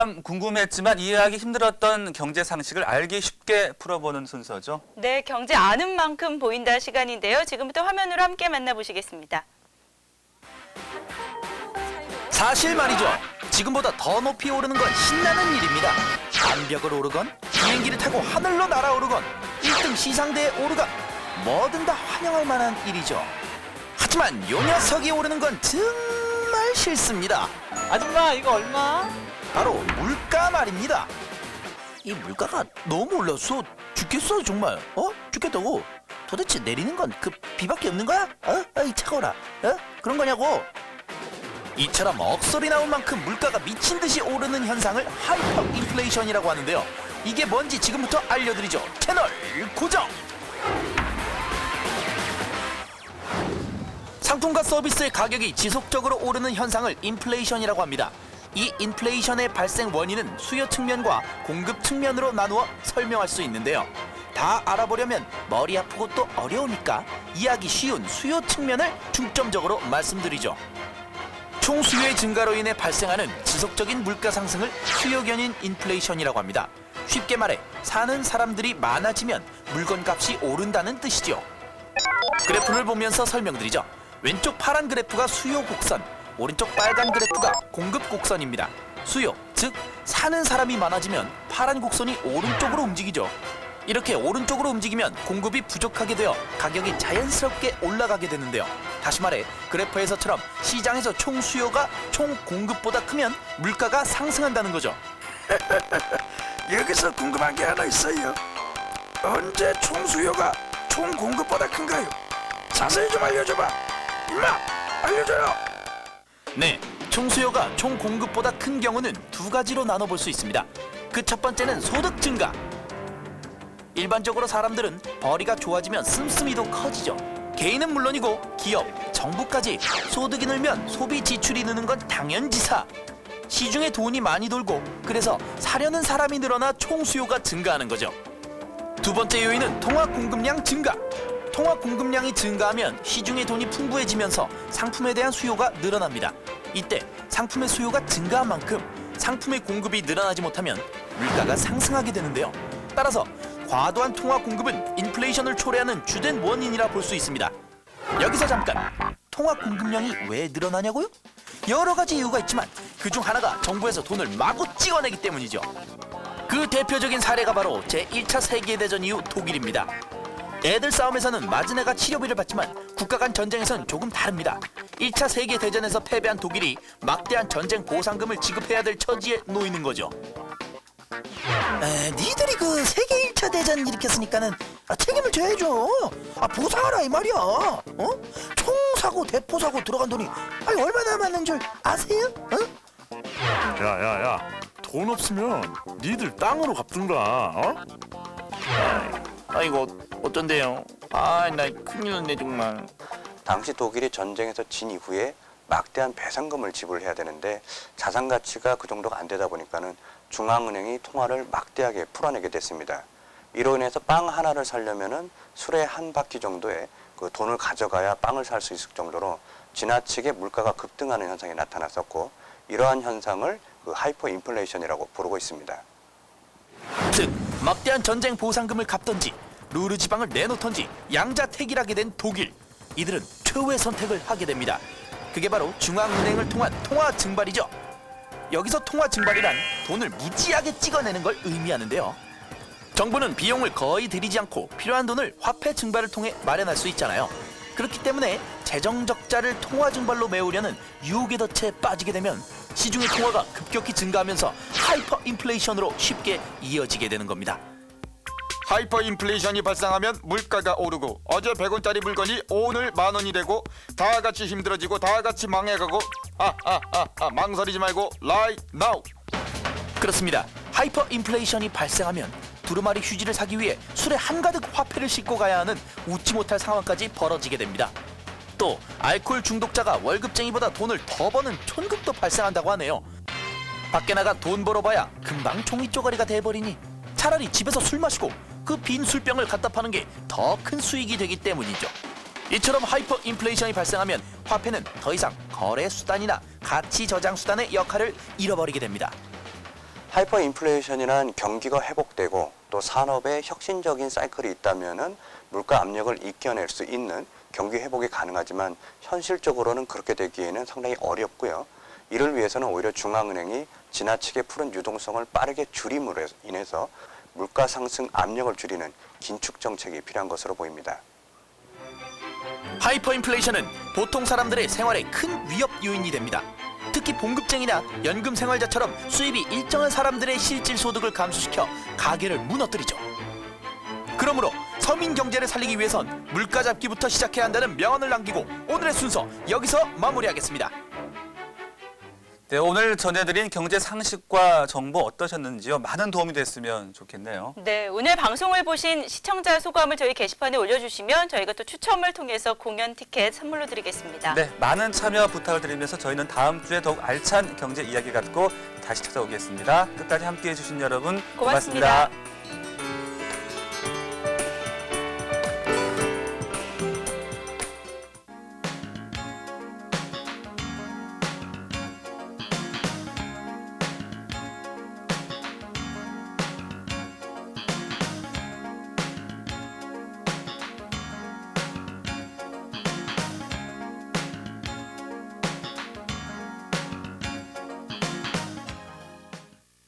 참 궁금했지만 이해하기 힘들었던 경제 상식을 알기 쉽게 풀어보는 순서죠. 네, 경제 아는 만큼 보인다 시간인데요. 지금부터 화면으로 함께 만나보시겠습니다. 사실 말이죠. 지금보다 더 높이 오르는 건 신나는 일입니다. 암벽을 오르건 비행기를 타고 하늘로 날아오르건 1등 시상대에 오르건 뭐든 다 환영할 만한 일이죠. 하지만 요 녀석이 오르는 건 정말 싫습니다. 아줌마 이거 얼마? 바로 물가 말입니다. 이 물가가 너무 올라서 죽겠어 정말. 어? 죽겠다고? 도대체 내리는 건 그 비밖에 없는 거야? 어? 아이 차가워라. 어? 그런 거냐고? 이처럼 억소리 나올 만큼 물가가 미친 듯이 오르는 현상을 하이퍼 인플레이션이라고 하는데요. 이게 뭔지 지금부터 알려드리죠. 채널 고정. 상품과 서비스의 가격이 지속적으로 오르는 현상을 인플레이션이라고 합니다. 이 인플레이션의 발생 원인은 수요 측면과 공급 측면으로 나누어 설명할 수 있는데요. 다 알아보려면 머리 아프고 또 어려우니까 이해하기 쉬운 수요 측면을 중점적으로 말씀드리죠. 총 수요의 증가로 인해 발생하는 지속적인 물가 상승을 수요 견인 인플레이션이라고 합니다. 쉽게 말해 사는 사람들이 많아지면 물건 값이 오른다는 뜻이죠. 그래프를 보면서 설명드리죠. 왼쪽 파란 그래프가 수요 곡선, 오른쪽 빨간 그래프가 공급 곡선입니다. 수요, 즉 사는 사람이 많아지면 파란 곡선이 오른쪽으로 움직이죠. 이렇게 오른쪽으로 움직이면 공급이 부족하게 되어 가격이 자연스럽게 올라가게 되는데요. 다시 말해 그래프에서처럼 시장에서 총 수요가 총 공급보다 크면 물가가 상승한다는 거죠. 여기서 궁금한 게 하나 있어요. 언제 총 수요가 총 공급보다 큰가요? 자세히 좀 알려줘봐. 임마, 알려줘요. 네, 총 수요가 총 공급보다 큰 경우는 두 가지로 나눠볼 수 있습니다. 그 첫 번째는 소득 증가. 일반적으로 사람들은 벌이가 좋아지면 씀씀이도 커지죠. 개인은 물론이고 기업, 정부까지 소득이 늘면 소비 지출이 느는 건 당연지사. 시중에 돈이 많이 돌고 그래서 사려는 사람이 늘어나 총 수요가 증가하는 거죠. 두 번째 요인은 통화 공급량 증가. 통화 공급량이 증가하면 시중에 돈이 풍부해지면서 상품에 대한 수요가 늘어납니다. 이때 상품의 수요가 증가한 만큼 상품의 공급이 늘어나지 못하면 물가가 상승하게 되는데요. 따라서 과도한 통화 공급은 인플레이션을 초래하는 주된 원인이라 볼 수 있습니다. 여기서 잠깐 통화 공급량이 왜 늘어나냐고요? 여러 가지 이유가 있지만 그 중 하나가 정부에서 돈을 마구 찍어내기 때문이죠. 그 대표적인 사례가 바로 제1차 세계대전 이후 독일입니다. 애들 싸움에서는 마지네가 치료비를 받지만 국가 간 전쟁에선 조금 다릅니다. 1차 세계대전에서 패배한 독일이 막대한 전쟁 보상금을 지급해야 될 처지에 놓이는 거죠. 에, 니들이 그 세계 1차 대전 일으켰으니까는 아, 책임을 져야죠. 아, 보상하라 이 말이야. 어? 총 사고 대포 사고 들어간 돈이 아니 얼마나 많은 줄 아세요? 어? 야야야 돈 없으면 니들 땅으로 갚든가 어? 아이고 어쩐데요? 아, 나 큰일 났네 정말. 당시 독일이 전쟁에서 진 이후에 막대한 배상금을 지불해야 되는데 자산 가치가 그 정도가 안 되다 보니까는 중앙은행이 통화를 막대하게 풀어내게 됐습니다. 이로 인해서 빵 하나를 사려면은 술에 한 바퀴 정도의 그 돈을 가져가야 빵을 살 수 있을 정도로 지나치게 물가가 급등하는 현상이 나타났었고 이러한 현상을 그 하이퍼 인플레이션이라고 부르고 있습니다. 즉 막대한 전쟁 보상금을 갚던지 루르 지방을 내놓던지 양자택일하게 된 독일 이들은 최후의 선택을 하게 됩니다. 그게 바로 중앙은행을 통한 통화 증발이죠. 여기서 통화 증발이란 돈을 무지하게 찍어내는 걸 의미하는데요. 정부는 비용을 거의 들이지 않고 필요한 돈을 화폐 증발을 통해 마련할 수 있잖아요. 그렇기 때문에 재정 적자를 통화 증발로 메우려는 유혹의 덫에 빠지게 되면 시중의 통화가 급격히 증가하면서 하이퍼 인플레이션으로 쉽게 이어지게 되는 겁니다. 하이퍼 인플레이션이 발생하면 물가가 오르고 어제 100원짜리 물건이 오늘 만 원이 되고 다 같이 힘들어지고 다 같이 망해가고 아 아 아 아, 망설이지 말고 right now. 그렇습니다. 하이퍼 인플레이션이 발생하면 두루마리 휴지를 사기 위해 술에 한가득 화폐를 싣고 가야 하는 웃지 못할 상황까지 벌어지게 됩니다. 또 알코올 중독자가 월급쟁이보다 돈을 더 버는 촌극도 발생한다고 하네요. 밖에 나가 돈 벌어봐야 금방 종이 쪼가리가 돼버리니 차라리 집에서 술 마시고 그 빈 술병을 갖다 파는 게 더 큰 수익이 되기 때문이죠. 이처럼 하이퍼 인플레이션이 발생하면 화폐는 더 이상 거래 수단이나 가치 저장 수단의 역할을 잃어버리게 됩니다. 하이퍼 인플레이션이란 경기가 회복되고 또 산업의 혁신적인 사이클이 있다면은 물가 압력을 이겨낼 수 있는 경기 회복이 가능하지만 현실적으로는 그렇게 되기에는 상당히 어렵고요. 이를 위해서는 오히려 중앙은행이 지나치게 푸른 유동성을 빠르게 줄임으로 인해서 물가 상승 압력을 줄이는 긴축 정책이 필요한 것으로 보입니다. 하이퍼 인플레이션은 보통 사람들의 생활에 큰 위협 요인이 됩니다. 특히 봉급쟁이나 연금 생활자처럼 수입이 일정한 사람들의 실질 소득을 감소시켜 가계를 무너뜨리죠. 그러므로 서민 경제를 살리기 위해선 물가 잡기부터 시작해야 한다는 명언을 남기고 오늘의 순서 여기서 마무리하겠습니다. 네, 오늘 전해드린 경제 상식과 정보 어떠셨는지요? 많은 도움이 됐으면 좋겠네요. 네, 오늘 방송을 보신 시청자 소감을 저희 게시판에 올려주시면 저희가 또 추첨을 통해서 공연 티켓 선물로 드리겠습니다. 네, 많은 참여 부탁을 드리면서 저희는 다음 주에 더욱 알찬 경제 이야기 갖고 다시 찾아오겠습니다. 끝까지 함께해 주신 여러분 고맙습니다. 고맙습니다.